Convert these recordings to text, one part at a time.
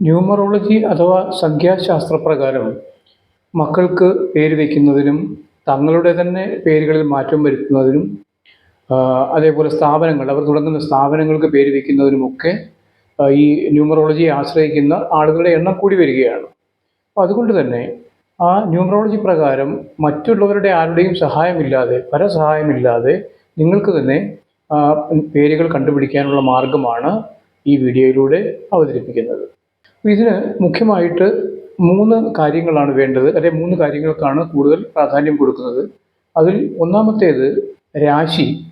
Numerology അഥവാ സംഖ്യാശാസ്ത്രപ്രകാരം മക്കൾക്ക് പേര് വയ്ക്കുന്നതിനും തങ്ങളുടെ തന്നെ പേരുകളിൽ മാറ്റം വരുത്തുന്നതിനും അതേപോലെ സ്ഥാപനങ്ങൾ അവർ തുടങ്ങുന്ന സ്ഥാപനങ്ങൾക്ക് പേര് വയ്ക്കുന്നതിനുമൊക്കെ ഈ ന്യൂമറോളജിയെ ആശ്രയിക്കുന്ന ആളുകളുടെ എണ്ണം കൂടി വരികയാണ്. അപ്പോൾ അതുകൊണ്ട് തന്നെ ആ ന്യൂമറോളജി പ്രകാരം മറ്റുള്ളവരുടെ ആരുടെയും സഹായമില്ലാതെ പരസഹായമില്ലാതെ നിങ്ങൾക്ക് തന്നെ പേരുകൾ കണ്ടുപിടിക്കാനുള്ള മാർഗമാണ് ഈ വീഡിയോയിലൂടെ അവതരിപ്പിക്കുന്നത്. ഇതിന് മുഖ്യമായിട്ട് മൂന്ന് കാര്യങ്ങളാണ് വേണ്ടത്. അല്ലെ മൂന്ന് കാര്യങ്ങൾക്കാണ് കൂടുതൽ പ്രാധാന്യം കൊടുക്കുന്നത്. അതിൽ ഒന്നാമത്തേത് രാശി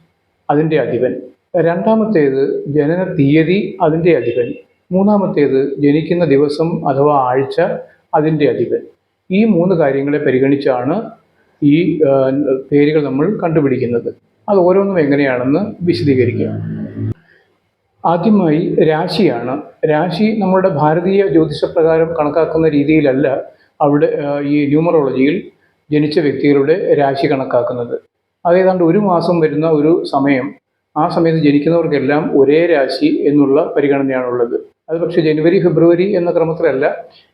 അതിന്റെ അധിപൻ. രണ്ടാമത്തേത് ജനന തീയതി അതിന്റെ അധിപൻ. മൂന്നാമത്തേത് ജനിക്കുന്ന ദിവസം അഥവാ ആഴ്ച അതിന്റെ അധിപൻ. ഈ മൂന്ന് കാര്യങ്ങളെ പരിഗണിച്ചാണ് ഈ പേരുകൾ നമ്മൾ കണ്ടുപിടിക്കുന്നത്. അത് ഓരോന്നും എങ്ങനെയാണെന്ന് വിശദീകരിക്കാം. ആദ്യമായി രാശിയാണ്. രാശി നമ്മുടെ ഭാരതീയ ജ്യോതിഷപ്രകാരം കണക്കാക്കുന്ന രീതിയിലല്ല അവിടെ ഈ ന്യൂമറോളജിയിൽ ജനിച്ച വ്യക്തികളുടെ രാശി കണക്കാക്കുന്നത്. അതേതാണ്ട് ഒരു മാസം വരുന്ന ഒരു സമയം ആ സമയത്ത് ജനിക്കുന്നവർക്കെല്ലാം ഒരേ രാശി എന്നുള്ള പരിഗണനയാണുള്ളത്. അത് പക്ഷേ ജനുവരി ഫെബ്രുവരി എന്ന ക്രമത്തിലല്ല.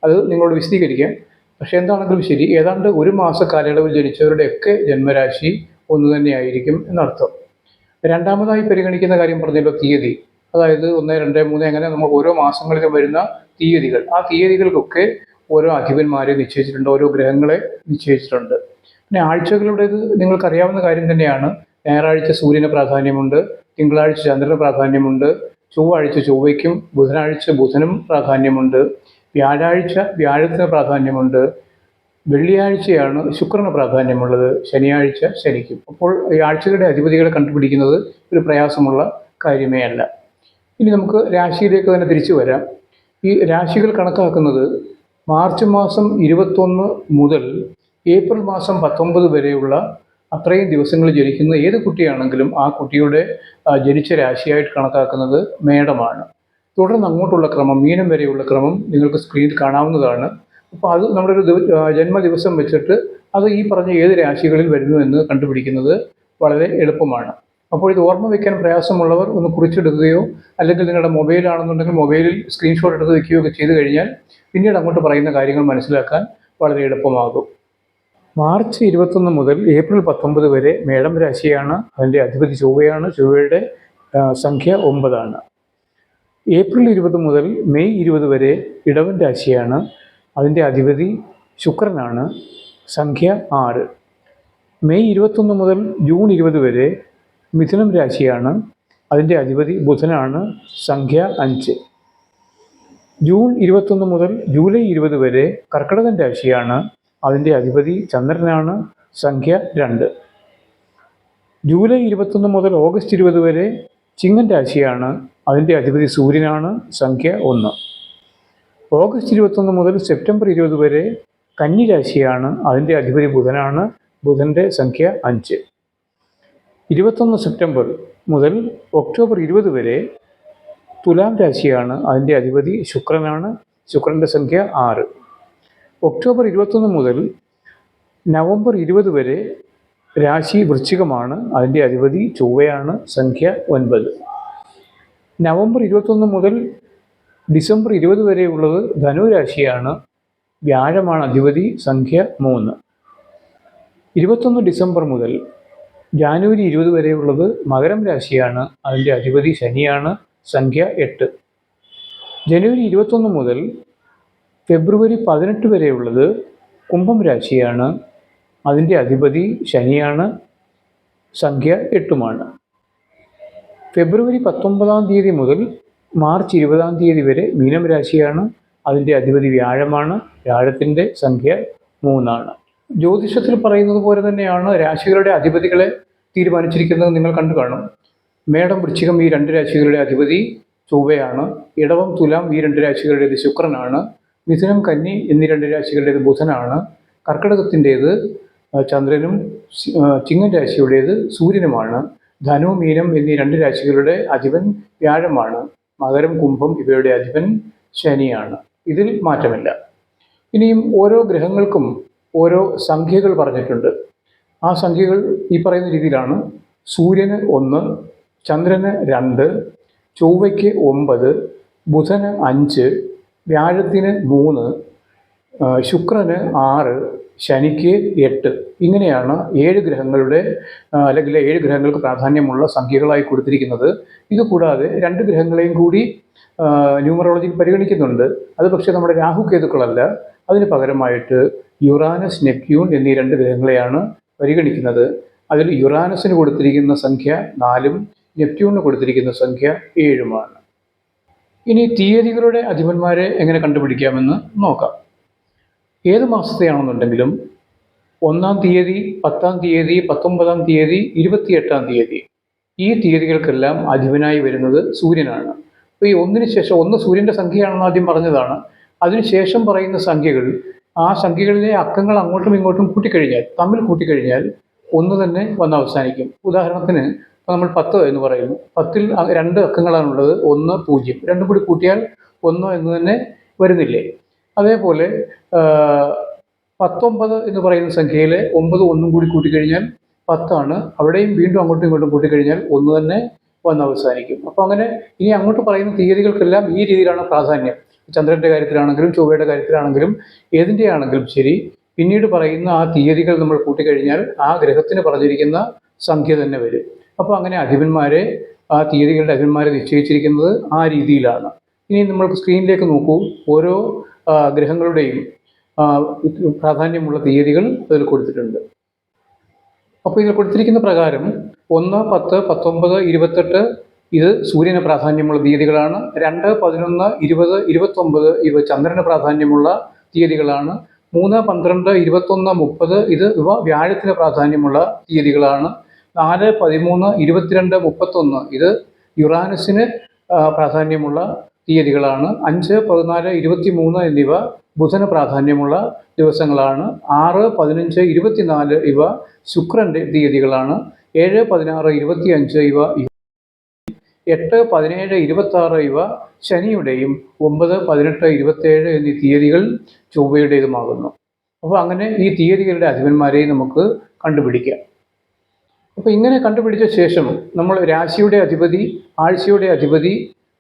അത് നിങ്ങളോട് വിശദീകരിക്കാം. പക്ഷേ എന്താണെങ്കിലും ശരി ഏതാണ്ട് ഒരു മാസ കാലയളവിൽ ജനിച്ചവരുടെയൊക്കെ ജന്മരാശി ഒന്ന് തന്നെയായിരിക്കും എന്നർത്ഥം. രണ്ടാമതായി പരിഗണിക്കുന്ന കാര്യം പറഞ്ഞല്ലോ തീയതി. അതായത് ഒന്ന് രണ്ട് മൂന്ന് അങ്ങനെ നമ്മൾ ഓരോ മാസങ്ങളിലും വരുന്ന തീയതികൾ. ആ തീയതികൾക്കൊക്കെ ഓരോ അധിപന്മാരെ നിശ്ചയിച്ചിട്ടുണ്ട് ഓരോ ഗ്രഹങ്ങളെ നിശ്ചയിച്ചിട്ടുണ്ട്. പിന്നെ ആഴ്ചകളുടേത് നിങ്ങൾക്കറിയാവുന്ന കാര്യം തന്നെയാണ്. ഞായറാഴ്ച സൂര്യന് പ്രാധാന്യമുണ്ട് തിങ്കളാഴ്ച ചന്ദ്രന് പ്രാധാന്യമുണ്ട് ചൊവ്വാഴ്ച ചൊവ്വയ്ക്കും ബുധനാഴ്ച ബുധനും പ്രാധാന്യമുണ്ട് വ്യാഴാഴ്ച വ്യാഴത്തിന് പ്രാധാന്യമുണ്ട് വെള്ളിയാഴ്ചയാണ് ശുക്രന് പ്രാധാന്യമുള്ളത് ശനിയാഴ്ച ശനിക്കും. അപ്പോൾ ഈ ആഴ്ചകളുടെ അധിപതികളെ കണ്ടുപിടിക്കുന്നത് ഒരു പ്രയാസമുള്ള കാര്യമേ അല്ല. ഇനി നമുക്ക് രാശിയിലേക്ക് തന്നെ തിരിച്ചു വരാം. ഈ രാശികൾ കണക്കാക്കുന്നത് മാർച്ച് മാസം ഇരുപത്തൊന്ന് മുതൽ ഏപ്രിൽ മാസം പത്തൊമ്പത് വരെയുള്ള അത്രയും ദിവസങ്ങൾ ജനിക്കുന്ന ഏത് കുട്ടിയാണെങ്കിലും ആ കുട്ടിയുടെ ജനിച്ച രാശിയായിട്ട് കണക്കാക്കുന്നത് മേടമാണ്. തുടർന്ന് അങ്ങോട്ടുള്ള ക്രമം മീനം വരെയുള്ള ക്രമം നിങ്ങൾക്ക് സ്ക്രീനിൽ കാണാവുന്നതാണ്. അപ്പോൾ അത് നമ്മുടെ ഒരു ജന്മദിവസം വെച്ചിട്ട് അത് ഈ പറഞ്ഞ ഏത് രാശികളിൽ വരുന്നു എന്ന് കണ്ടുപിടിക്കുന്നത് വളരെ എളുപ്പമാണ്. അപ്പോൾ ഇത് ഓർമ്മ വയ്ക്കാൻ പ്രയാസമുള്ളവർ ഒന്ന് കുറിച്ചെടുക്കുകയോ അല്ലെങ്കിൽ നിങ്ങളുടെ മൊബൈലാണെന്നുണ്ടെങ്കിൽ മൊബൈലിൽ സ്ക്രീൻഷോട്ട് എടുത്ത് വയ്ക്കുകയോ ഒക്കെ ചെയ്തു കഴിഞ്ഞാൽ പിന്നീട് അങ്ങോട്ട് പറയുന്ന കാര്യങ്ങൾ മനസ്സിലാക്കാൻ വളരെ എളുപ്പമാകും. മാർച്ച് ഇരുപത്തൊന്ന് മുതൽ ഏപ്രിൽ പത്തൊമ്പത് വരെ മേടം രാശിയാണ് അതിന്റെ അധിപതി ചൊവ്വയാണ്. ചൊവ്വയുടെ സംഖ്യ ഒമ്പതാണ്. ഏപ്രിൽ ഇരുപത് മുതൽ മെയ് ഇരുപത് വരെ ഇടവൻ രാശിയാണ് അതിന്റെ അധിപതി ശുക്രനാണ്. സംഖ്യ ആറ്. മെയ് ഇരുപത്തൊന്ന് മുതൽ ജൂൺ ഇരുപത് വരെ മിഥുനം രാശിയാണ്. അതിന്റെ അധിപതി ബുധനാണ്. സംഖ്യ അഞ്ച്. ജൂൺ ഇരുപത്തൊന്ന് മുതൽ ജൂലൈ ഇരുപത് വരെ കർക്കിടകൻ രാശിയാണ്. അതിന്റെ അധിപതി ചന്ദ്രനാണ്. സംഖ്യ രണ്ട്. ജൂലൈ ഇരുപത്തൊന്ന് മുതൽ ഓഗസ്റ്റ് ഇരുപത് വരെ ചിങ്ങൻ രാശിയാണ്. അതിന്റെ അധിപതി സൂര്യനാണ്. സംഖ്യ ഒന്ന്. ഓഗസ്റ്റ് ഇരുപത്തൊന്ന് മുതൽ സെപ്റ്റംബർ ഇരുപത് വരെ കന്നി രാശിയാണ്. അതിന്റെ അധിപതി ബുധനാണ്. ബുധന്റെ സംഖ്യ അഞ്ച്. ഇരുപത്തൊന്ന് സെപ്റ്റംബർ മുതൽ ഒക്ടോബർ ഇരുപത് വരെ തുലാം രാശിയാണ് അതിന്റെ അധിപതി ശുക്രനാണ്. ശുക്രന്റെ സംഖ്യ ആറ്. ഒക്ടോബർ ഇരുപത്തൊന്ന് മുതൽ നവംബർ ഇരുപത് വരെ രാശി വൃശ്ചികമാണ്. അതിന്റെ അധിപതി ചൊവ്വയാണ് സംഖ്യ ഒൻപത്. നവംബർ ഇരുപത്തൊന്ന് മുതൽ ഡിസംബർ ഇരുപത് വരെയുള്ളത് ധനുരാശിയാണ്. വ്യാഴമാണ് അധിപതി സംഖ്യ മൂന്ന്. ഇരുപത്തൊന്ന് ഡിസംബർ മുതൽ ജാനുവരി ഇരുപത് വരെയുള്ളത് മകരം രാശിയാണ്. അതിന്റെ അധിപതി ശനിയാണ്. സംഖ്യ എട്ട്. ജനുവരി ഇരുപത്തൊന്ന് മുതൽ ഫെബ്രുവരി പതിനെട്ട് വരെയുള്ളത് കുംഭം രാശിയാണ്. അതിന്റെ അധിപതി ശനിയാണ്. സംഖ്യ എട്ടുമാണ്. ഫെബ്രുവരി പത്തൊമ്പതാം തീയതി മുതൽ മാർച്ച് ഇരുപതാം തീയതി വരെ മീനം രാശിയാണ്. അതിന്റെ അധിപതി വ്യാഴമാണ്. വ്യാഴത്തിന്റെ സംഖ്യ മൂന്നാണ്. ജ്യോതിഷത്തിൽ പറയുന്നത് പോലെ തന്നെയാണ് രാശികളുടെ അധിപതികളെ തീരുമാനിച്ചിരിക്കുന്നത് നിങ്ങൾ കണ്ടു കാണും. മേടം വൃശ്ചികം ഈ രണ്ട് രാശികളുടെ അധിപതി ചൊവ്വയാണ്. ഇടവം തുലാം ഈ രണ്ട് രാശികളുടേത് ശുക്രനാണ്. മിഥുനം കന്നി എന്നീ രണ്ട് രാശികളുടേത് ബുധനാണ്. കർക്കിടകത്തിന്റേത് ചന്ദ്രനും ചിങ്ങൻ രാശിയുടേത് സൂര്യനുമാണ്. ധനു മീനം എന്നീ രണ്ട് രാശികളുടെ അധിപൻ വ്യാഴമാണ്. മകരം കുംഭം ഇവയുടെ അധിപൻ ശനിയാണ്. ഇതിൽ മാറ്റമില്ല. ഇനിയും ഓരോ ഗ്രഹങ്ങൾക്കും ഓരോ സംഖ്യകൾ പറഞ്ഞിട്ടുണ്ട്. ആ സംഖ്യകൾ ഈ പറയുന്ന രീതിയിലാണ്. സൂര്യന് ഒന്ന് ചന്ദ്രന് രണ്ട് ചൊവ്വയ്ക്ക് ഒമ്പത് ബുധന് അഞ്ച് വ്യാഴത്തിന് മൂന്ന് ശുക്രന് ആറ് ശനിക്ക് എട്ട്. ഇങ്ങനെയാണ് ഏഴ് ഗ്രഹങ്ങളുടെ അല്ലെങ്കിൽ ഏഴ് ഗ്രഹങ്ങൾക്ക് പ്രാധാന്യമുള്ള സംഖ്യകളായി കൊടുത്തിരിക്കുന്നത്. ഇതുകൂടാതെ രണ്ട് ഗ്രഹങ്ങളെയും കൂടി ന്യൂമറോളജി പരിഗണിക്കുന്നുണ്ട്. അത് പക്ഷേ നമ്മുടെ രാഹു കേതുക്കളല്ല. അതിന് പകരമായിട്ട് യുറാനസ് നെപ്റ്റ്യൂൺ എന്നീ രണ്ട് ഗ്രഹങ്ങളെയാണ് പരിഗണിക്കുന്നത്. അതിൽ യുറാനസിന് കൊടുത്തിരിക്കുന്ന സംഖ്യ നാലും നെപ്റ്റ്യൂണിന് കൊടുത്തിരിക്കുന്ന സംഖ്യ ഏഴുമാണ്. ഇനി തീയതികളുടെ അധിപന്മാരെ എങ്ങനെ കണ്ടുപിടിക്കാമെന്ന് നോക്കാം. ഏത് മാസത്തെയാണെന്നുണ്ടെങ്കിലും ഒന്നാം തീയതി പത്താം തീയതി പത്തൊമ്പതാം തീയതി ഇരുപത്തിയെട്ടാം തീയതി ഈ തീയതികൾക്കെല്ലാം അധിപനായി വരുന്നത് സൂര്യനാണ്. അപ്പോൾ ഈ ഒന്നിന് ശേഷം ഒന്ന് സൂര്യന്റെ സംഖ്യയാണെന്ന് ആദ്യം പറഞ്ഞതാണ്. അതിനുശേഷം പറയുന്ന സംഖ്യകൾ ആ സംഖ്യകളിലെ അക്കങ്ങൾ അങ്ങോട്ടും ഇങ്ങോട്ടും കൂട്ടിക്കഴിഞ്ഞാൽ തമ്മിൽ കൂട്ടിക്കഴിഞ്ഞാൽ ഒന്ന് തന്നെ വന്ന് അവസാനിക്കും. ഉദാഹരണത്തിന് നമ്മൾ പത്ത് എന്ന് പറയുന്നു. പത്തിൽ രണ്ട് അക്കങ്ങളാണുള്ളത് ഒന്ന് പൂജ്യം. രണ്ടും കൂടി കൂട്ടിയാൽ ഒന്ന് എന്ന് തന്നെ വരുന്നില്ലേ? അതേപോലെ പത്തൊമ്പത് എന്ന് പറയുന്ന സംഖ്യയിലെ ഒമ്പത് ഒന്നും കൂടി കൂട്ടിക്കഴിഞ്ഞാൽ പത്താണ്. അവിടെയും വീണ്ടും അങ്ങോട്ടും ഇങ്ങോട്ടും കൂട്ടിക്കഴിഞ്ഞാൽ ഒന്ന് തന്നെ വന്ന് അവസാനിക്കും. അപ്പോൾ അങ്ങനെ ഇനി അങ്ങോട്ട് പറയുന്ന തീയതികൾക്കെല്ലാം ഈ രീതിയിലാണ് പ്രാധാന്യം. ചന്ദ്രന്റെ കാര്യത്തിലാണെങ്കിലും ചൊവ്വയുടെ കാര്യത്തിലാണെങ്കിലും ഏതിന്റെ ആണെങ്കിലും ശരി പിന്നീട് പറയുന്ന ആ തീയതികൾ നമ്മൾ കൂട്ടിക്കഴിഞ്ഞാൽ ആ ഗ്രഹത്തിന് പറഞ്ഞിരിക്കുന്ന സംഖ്യ തന്നെ വരും. അപ്പോൾ അങ്ങനെ അധിപന്മാരെ ആ തീയതികളുടെ അധിപന്മാരെ നിശ്ചയിച്ചിരിക്കുന്നത് ആ രീതിയിലാണ്. ഇനി നമ്മൾ സ്ക്രീനിലേക്ക് നോക്കൂ. ഓരോ ഗ്രഹങ്ങളുടെയും പ്രാധാന്യമുള്ള തീയതികൾ അതിൽ കൊടുത്തിട്ടുണ്ട്. അപ്പോൾ ഇതിൽ കൊടുത്തിരിക്കുന്ന പ്രകാരം ഒന്ന് പത്ത് പത്തൊമ്പത് ഇരുപത്തെട്ട് ഇത് സൂര്യന് പ്രാധാന്യമുള്ള തീയതികളാണ്. രണ്ട് പതിനൊന്ന് ഇരുപത് ഇരുപത്തൊമ്പത് ഇവ ചന്ദ്രന് പ്രാധാന്യമുള്ള തീയതികളാണ്. മൂന്ന് പന്ത്രണ്ട് ഇരുപത്തൊന്ന് മുപ്പത് ഇത് ഇവ വ്യാഴത്തിന് പ്രാധാന്യമുള്ള തീയതികളാണ്. നാല് പതിമൂന്ന് ഇരുപത്തിരണ്ട് മുപ്പത്തൊന്ന് ഇത് യുറാനസിന് പ്രാധാന്യമുള്ള തീയതികളാണ്. അഞ്ച് പതിനാല് ഇരുപത്തി മൂന്ന് എന്നിവ ബുധന് പ്രാധാന്യമുള്ള ദിവസങ്ങളാണ്. ആറ് പതിനഞ്ച് ഇരുപത്തിനാല് ഇവ ശുക്രന്റെ തീയതികളാണ്. ഏഴ് പതിനാറ് ഇരുപത്തി അഞ്ച് ഇവ എട്ട് പതിനേഴ് ഇരുപത്തി ആറ് ഇവ ശനിയുടെയും ഒമ്പത് പതിനെട്ട് ഇരുപത്തേഴ് എന്നീ തീയതികൾ ചൊവ്വയുടേതുമാകുന്നു. അപ്പോൾ അങ്ങനെ ഈ തീയതികളുടെ അധിപന്മാരെയും നമുക്ക് കണ്ടുപിടിക്കാം. അപ്പോൾ ഇങ്ങനെ കണ്ടുപിടിച്ച ശേഷം നമ്മൾ രാശിയുടെ അധിപതി ആഴ്ചയുടെ അധിപതി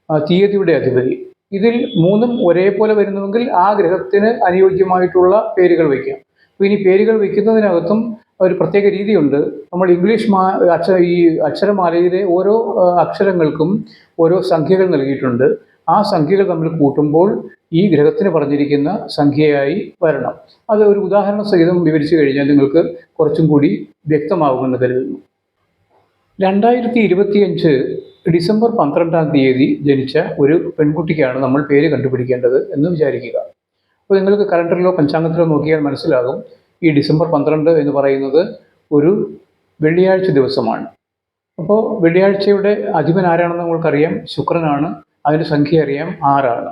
തീയതിയുടെ അധിപതി. ഇതിൽ മൂന്നും ഒരേപോലെ വരുന്നുവെങ്കിൽ ആ ഗ്രഹത്തിന് അനുയോജ്യമായിട്ടുള്ള പേരുകൾ വയ്ക്കാം. അപ്പോൾ ഇനി പേരുകൾ വയ്ക്കുന്നതിനകത്തും ഒരു പ്രത്യേക രീതിയുണ്ട്. നമ്മൾ ഇംഗ്ലീഷ് മാ അക്ഷര ഈ അക്ഷരമാലയിലെ ഓരോ അക്ഷരങ്ങൾക്കും ഓരോ സംഖ്യകൾ നൽകിയിട്ടുണ്ട്. ആ സംഖ്യകൾ തമ്മിൽ കൂട്ടുമ്പോൾ ഈ ഗ്രഹത്തിന് പറഞ്ഞിരിക്കുന്ന സംഖ്യയായി വരണം. അത് ഒരു ഉദാഹരണ സഹിതം വിവരിച്ചു കഴിഞ്ഞാൽ നിങ്ങൾക്ക് കുറച്ചും കൂടി വ്യക്തമാകുമെന്ന് കരുതുന്നു. രണ്ടായിരത്തി ഇരുപത്തിയഞ്ച് ഡിസംബർ പന്ത്രണ്ടാം തീയതി ജനിച്ച ഒരു പെൺകുട്ടിക്കാണ് നമ്മൾ പേര് കണ്ടുപിടിക്കേണ്ടത് എന്ന് വിചാരിക്കുക. അപ്പോൾ നിങ്ങൾക്ക് കലണ്ടറിലോ പഞ്ചാംഗത്തിലോ നോക്കിയാൽ മനസ്സിലാകും. ഈ ഡിസംബർ പന്ത്രണ്ട് എന്ന് പറയുന്നത് ഒരു വെള്ളിയാഴ്ച ദിവസമാണ്. അപ്പോൾ വെള്ളിയാഴ്ചയുടെ അധിപൻ ആരാണെന്ന് നമ്മൾക്കറിയാം ശുക്രനാണ്. അതിന്റെ സംഖ്യ അറിയാം ആറാണ്.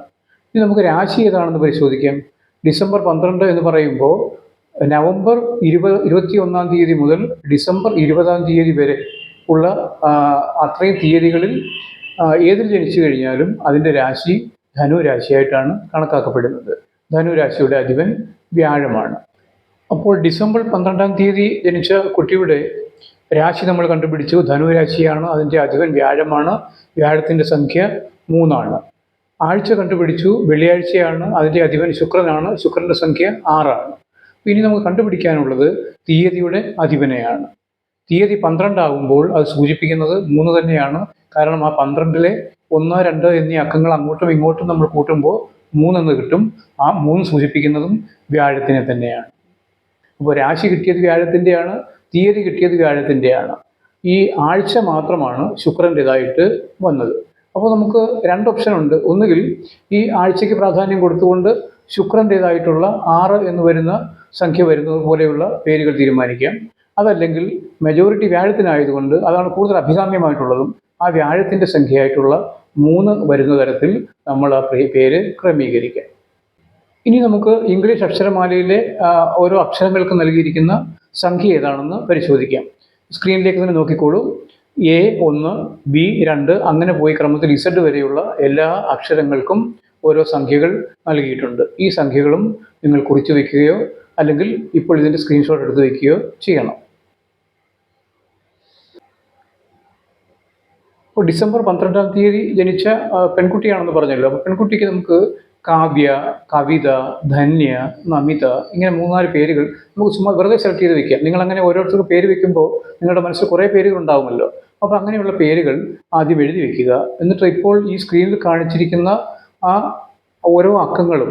ഇനി നമുക്ക് രാശി ഏതാണെന്ന് പരിശോധിക്കാം. ഡിസംബർ പന്ത്രണ്ട് എന്ന് പറയുമ്പോൾ നവംബർ ഇരുപത് ഇരുപത്തി ഒന്നാം തീയതി മുതൽ ഡിസംബർ ഇരുപതാം തീയതി വരെ ഉള്ള അത്രയും തീയതികളിൽ ഏതിൽ ജനിച്ചു കഴിഞ്ഞാലും അതിന്റെ രാശി ധനു രാശിയായിട്ടാണ് കണക്കാക്കപ്പെടുന്നത്. ധനു രാശിയുടെ അധിപൻ വ്യാഴമാണ്. അപ്പോൾ ഡിസംബർ പന്ത്രണ്ടാം തീയതി ജനിച്ച കുട്ടിയുടെ രാശി നമ്മൾ കണ്ടുപിടിച്ചു. ധനുരാശിയാണ് അതിന്റെ അധികൻ വ്യാഴമാണ്. വ്യാഴത്തിന്റെ സംഖ്യ മൂന്നാണ്. ആഴ്ച കണ്ടുപിടിച്ചു. വെള്ളിയാഴ്ചയാണ് അതിന്റെ അധിപൻ ശുക്രനാണ്. ശുക്രന്റെ സംഖ്യ ആറാണ്. ഇനി നമുക്ക് കണ്ടുപിടിക്കാനുള്ളത് തീയതിയുടെ അധിപനെയാണ്. തീയതി പന്ത്രണ്ടാകുമ്പോൾ അത് സൂചിപ്പിക്കുന്നത് മൂന്ന് തന്നെയാണ്. കാരണം ആ പന്ത്രണ്ടിലെ ഒന്ന് രണ്ട് എന്നീ അക്കങ്ങൾ അങ്ങോട്ടും ഇങ്ങോട്ടും നമ്മൾ കൂട്ടുമ്പോൾ മൂന്നെന്ന് കിട്ടും. ആ മൂന്ന് സൂചിപ്പിക്കുന്നതും വ്യാഴത്തിനെ തന്നെയാണ്. അപ്പോൾ രാശി കിട്ടിയത് വ്യാഴത്തിന്റെയാണ് തീയതി കിട്ടിയത് വ്യാഴത്തിന്റെയാണ് ഈ ആഴ്ച മാത്രമാണ് ശുക്രന്റെതായിട്ട് വന്നത്. അപ്പോൾ നമുക്ക് രണ്ട് ഓപ്ഷൻ ഉണ്ട്. ഒന്നുകിൽ ഈ ആഴ്ചയ്ക്ക് പ്രാധാന്യം കൊടുത്തുകൊണ്ട് ശുക്രന്റേതായിട്ടുള്ള ആറ് എന്ന് വരുന്ന സംഖ്യ വരുന്നത് പോലെയുള്ള പേരുകൾ തീരുമാനിക്കാം. അതല്ലെങ്കിൽ മെജോറിറ്റി വ്യാഴത്തിനായതുകൊണ്ട് അതാണ് കൂടുതൽ അഭികാമ്യമായിട്ടുള്ളതും ആ വ്യാഴത്തിന്റെ സംഖ്യയായിട്ടുള്ള മൂന്ന് വരുന്ന തരത്തിൽ നമ്മൾ ആ പേര് ക്രമീകരിക്കാം. ഇനി നമുക്ക് ഇംഗ്ലീഷ് അക്ഷരമാലയിലെ ഓരോ അക്ഷരങ്ങൾക്ക് നൽകിയിരിക്കുന്ന സംഖ്യ ഏതാണെന്ന് പരിശോധിക്കാം. സ്ക്രീനിലേക്ക് തന്നെ നോക്കിക്കോളൂ. എ ഒന്ന് ബി രണ്ട് അങ്ങനെ പോയി ക്രമത്തിൽ ഇസഡ് വരെയുള്ള എല്ലാ അക്ഷരങ്ങൾക്കും ഓരോ സംഖ്യകൾ നൽകിയിട്ടുണ്ട്. ഈ സംഖ്യകളും നിങ്ങൾ കുറിച്ചു വയ്ക്കുകയോ അല്ലെങ്കിൽ ഇപ്പോൾ ഇതിന്റെ സ്ക്രീൻഷോട്ട് എടുത്ത് വയ്ക്കുകയോ ചെയ്യണം. ഇപ്പോൾ ഡിസംബർ പന്ത്രണ്ടാം തീയതി ജനിച്ച പെൺകുട്ടിയാണെന്ന് പറഞ്ഞല്ലോ. അപ്പോൾ പെൺകുട്ടിക്ക് നമുക്ക് കാവ്യ കവിത ധന്യ നമിത ഇങ്ങനെ മൂന്നാൽ പേരുകൾ നമുക്ക് ചുമ്മാ വെറുതെ സെലക്ട് ചെയ്ത് വെക്കാം. നിങ്ങൾ അങ്ങനെ ഓരോരുത്തർക്ക് പേര് വെക്കുമ്പോൾ നിങ്ങളുടെ മനസ്സിൽ കുറേ പേരുകൾ ഉണ്ടാവുമല്ലോ. അപ്പോൾ അങ്ങനെയുള്ള പേരുകൾ ആദ്യം എഴുതി വെക്കുക. എന്നിട്ട് ഇപ്പോൾ ഈ സ്ക്രീനിൽ കാണിച്ചിരിക്കുന്ന ആ ഓരോ അക്കങ്ങളും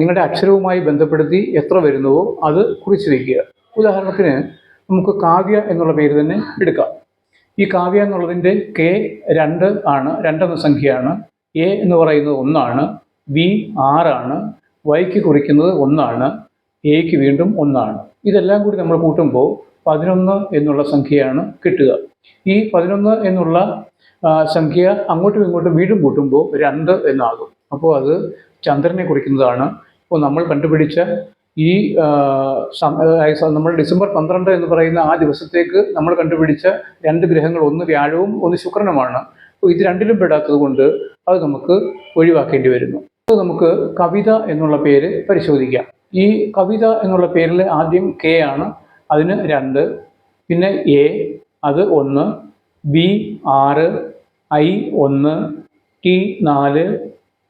നിങ്ങളുടെ അക്ഷരവുമായി ബന്ധപ്പെടുത്തി എത്ര വരുന്നുവോ അത് കുറിച്ച് വയ്ക്കുക ഉദാഹരണത്തിന് നമുക്ക് കാവ്യ എന്നുള്ള പേര് തന്നെ എടുക്കാം. ഈ കാവ്യ എന്നുള്ളതിന്റെ കെ രണ്ട് ആണ് രണ്ടെന്ന സംഖ്യയാണ്. എ എന്ന് പറയുന്നത് ഒന്നാണ് ബി ആറാണ് വൈക്ക് കുറിക്കുന്നത് ഒന്നാണ് എക്ക് വീണ്ടും ഒന്നാണ്. ഇതെല്ലാം കൂടി നമ്മൾ കൂട്ടുമ്പോൾ പതിനൊന്ന് എന്നുള്ള സംഖ്യയാണ് കിട്ടുക. ഈ പതിനൊന്ന് എന്നുള്ള സംഖ്യ അങ്ങോട്ടും ഇങ്ങോട്ടും വീണ്ടും കൂട്ടുമ്പോൾ രണ്ട് എന്നാകും. അപ്പോൾ അത് ചന്ദ്രനെ കുറിക്കുന്നതാണ്. അപ്പോൾ നമ്മൾ കണ്ടുപിടിച്ച ഈ നമ്മൾ ഡിസംബർ പന്ത്രണ്ട് എന്ന് പറയുന്ന ആ ദിവസത്തേക്ക് നമ്മൾ കണ്ടുപിടിച്ച രണ്ട് ഗ്രഹങ്ങൾ ഒന്ന് വ്യാഴവും ഒന്ന് ശുക്രനുമാണ്. ഇത് രണ്ടിലും പെടാത്തത് കൊണ്ട് അത് നമുക്ക് ഒഴിവാക്കേണ്ടി വരുന്നു. അത് നമുക്ക് കവിത എന്നുള്ള പേര് പരിശോധിക്കാം. ഈ കവിത എന്നുള്ള പേരിൽ ആദ്യം കെ ആണ് അതിന് രണ്ട് പിന്നെ എ അത് ഒന്ന് ബി ആറ് ഐ ഒന്ന് ടി നാല്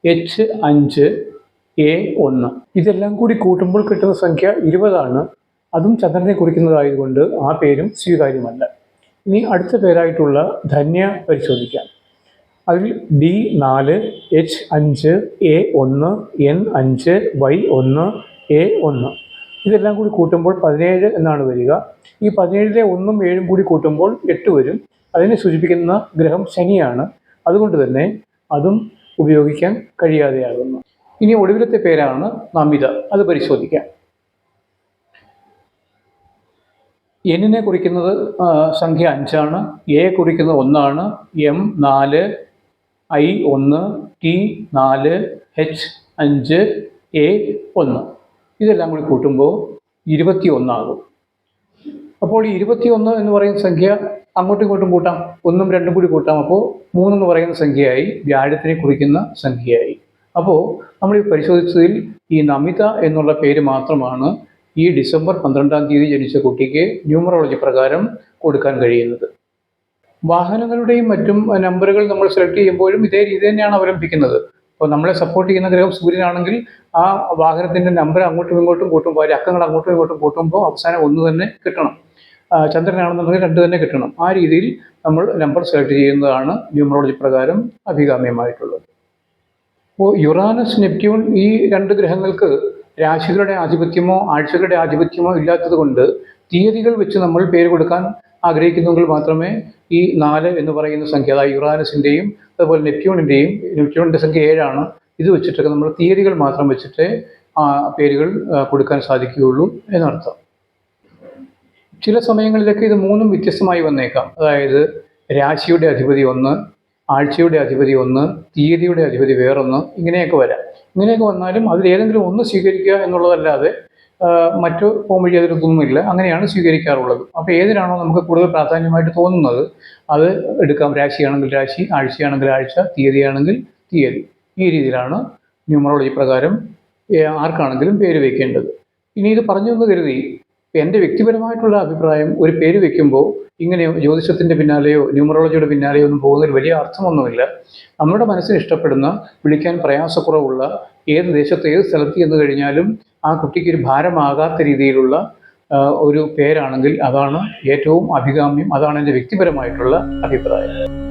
എച്ച് അഞ്ച് എ ഒന്ന്. ഇതെല്ലാം കൂടി കൂട്ടുമ്പോൾ കിട്ടുന്ന സംഖ്യ ഇരുപതാണ്. അതും ചന്ദ്രനെ കുറിക്കുന്നതായതുകൊണ്ട് ആ പേരും സ്വീകാര്യമല്ല. ഇനി അടുത്ത പേരായിട്ടുള്ള ധന്യ പരിശോധിക്കാം. അതിൽ ഡി നാല് എച്ച് അഞ്ച് എ ഒന്ന് എൻ അഞ്ച് വൈ ഒന്ന് എ ഒന്ന്. ഇതെല്ലാം കൂടി കൂട്ടുമ്പോൾ പതിനേഴ് എന്നാണ് വരിക. ഈ പതിനേഴിലെ ഒന്നും ഏഴും കൂടി കൂട്ടുമ്പോൾ എട്ട് വരും. അതിനെ സൂചിപ്പിക്കുന്ന ഗ്രഹം ശനിയാണ്. അതുകൊണ്ട് തന്നെ അതും ഉപയോഗിക്കാൻ കഴിയാതെയാകുന്നു. ഇനി ഒടുവിലത്തെ പേരാണ് നമിത. അത് പരിശോധിക്കാം. എന്നിനെ കുറിക്കുന്നത് സംഖ്യ അഞ്ചാണ്. എ കുറിക്കുന്നത് ഒന്നാണ്. എം നാല് ഐ ഒന്ന് ടി നാല് എച്ച് അഞ്ച് എ ഒന്ന്. ഇതെല്ലാം കൂടി കൂട്ടുമ്പോൾ ഇരുപത്തി ഒന്നാകും അപ്പോൾ ഈ ഇരുപത്തി ഒന്ന് എന്ന് പറയുന്ന സംഖ്യ അങ്ങോട്ടും ഇങ്ങോട്ടും കൂട്ടാം. ഒന്നും രണ്ടും കൂടി കൂട്ടാം. അപ്പോൾ മൂന്നെന്ന് പറയുന്ന സംഖ്യയായി വ്യാഴത്തിനെ കുറിക്കുന്ന സംഖ്യയായി. അപ്പോൾ നമ്മൾ ഈ പരിശോധിച്ചതിൽ ഈ നമിത എന്നുള്ള പേര് മാത്രമാണ് ഈ ഡിസംബർ പന്ത്രണ്ടാം തീയതി ജനിച്ച കുട്ടിക്ക് ന്യൂമറോളജി പ്രകാരം കൊടുക്കാൻ കഴിയുന്നത്. വാഹനങ്ങളുടെയും മറ്റും നമ്പറുകൾ നമ്മൾ സെലക്ട് ചെയ്യുമ്പോഴും ഇതേ രീതി തന്നെയാണ് അവലംബിക്കുന്നത്. അപ്പോൾ നമ്മളെ സപ്പോർട്ട് ചെയ്യുന്ന ഗ്രഹം സൂര്യനാണെങ്കിൽ ആ വാഹനത്തിന്റെ നമ്പർ അങ്ങോട്ടും ഇങ്ങോട്ടും കൂട്ടുമ്പോൾ അതിന്റെ അക്കങ്ങൾ അങ്ങോട്ടും ഇങ്ങോട്ടും കൂട്ടുമ്പോൾ അവസാനം ഒന്ന് തന്നെ കിട്ടണം. ചന്ദ്രനാണെന്നുണ്ടെങ്കിൽ രണ്ട് തന്നെ കിട്ടണം. ആ രീതിയിൽ നമ്മൾ നമ്പർ സെലക്ട് ചെയ്യുന്നതാണ് ന്യൂമറോളജി പ്രകാരം അഭികാമ്യമായിട്ടുള്ളത്. അപ്പോൾ യുറാനസ് നെപ്റ്റ്യൂൺ ഈ രണ്ട് ഗ്രഹങ്ങൾക്ക് രാശികളുടെ ആധിപത്യമോ ആഴ്ചകളുടെ ആധിപത്യമോ ഇല്ലാത്തത് കൊണ്ട് തീയതികൾ വെച്ച് നമ്മൾ പേര് കൊടുക്കാൻ ആഗ്രഹിക്കുന്നെങ്കിൽ മാത്രമേ ഈ നാല് എന്ന് പറയുന്ന സംഖ്യ അതായത് യുറാനസിന്റെയും അതുപോലെ നെപ്റ്റ്യൂണിന്റെയും നെപ്റ്റ്യൂണിന്റെ സംഖ്യ ഏഴാണ്. ഇത് വെച്ചിട്ടൊക്കെ നമ്മൾ തീയതികൾ മാത്രം വെച്ചിട്ട് ആ പേരുകൾ കൊടുക്കാൻ സാധിക്കുകയുള്ളൂ എന്നർത്ഥം. ചില സമയങ്ങളിലൊക്കെ ഇത് മൂന്നും വ്യത്യസ്തമായി വന്നേക്കാം. അതായത് രാശിയുടെ അധിപതി ഒന്ന് ആഴ്ചയുടെ അധിപതി ഒന്ന് തീയതിയുടെ അധിപതി വേറൊന്ന് ഇങ്ങനെയൊക്കെ വരാം. ഇങ്ങനെയൊക്കെ വന്നാലും അതിൽ ഏതെങ്കിലും ഒന്ന് സ്വീകരിക്കുക എന്നുള്ളതല്ലാതെ മറ്റു പോംവഴി അതിലൊന്നുമില്ല അങ്ങനെയാണ് സ്വീകരിക്കാറുള്ളത്. അപ്പോൾ ഏതിനാണോ നമുക്ക് കൂടുതൽ പ്രാധാന്യമായിട്ട് തോന്നുന്നത് അത് എടുക്കാം. രാശിയാണെങ്കിൽ രാശി ആഴ്ചയാണെങ്കിൽ ആഴ്ച തീയതിയാണെങ്കിൽ തീയതി. ഈ രീതിയിലാണ് ന്യൂമറോളജി പ്രകാരം ആർക്കാണെങ്കിലും പേര് വയ്ക്കേണ്ടത് ഇനി ഇത് പറഞ്ഞു എന്ന് കരുതി എന്റെ വ്യക്തിപരമായിട്ടുള്ള അഭിപ്രായം ഒരു പേര് വെക്കുമ്പോൾ ഇങ്ങനെ ജ്യോതിഷത്തിന്റെ പിന്നാലെയോ ന്യൂമറോളജിയുടെ പിന്നാലെയോ ഒന്നും പോകുന്നതിൽ വലിയ അർത്ഥമൊന്നുമില്ല. നമ്മുടെ മനസ്സിന് ഇഷ്ടപ്പെടുന്ന വിളിക്കാൻ പ്രയാസക്കുറവുള്ള ഏത് ദേശത്ത് ഏത് സ്ഥലത്ത് ചെന്ന് കഴിഞ്ഞാലും ആ കുട്ടിക്ക് ഒരു ഭാരമാകാത്ത രീതിയിലുള്ള ഒരു പേരാണെങ്കിൽ അതാണ് ഏറ്റവും അഭികാമ്യം അതാണ് എന്റെ വ്യക്തിപരമായിട്ടുള്ള അഭിപ്രായം.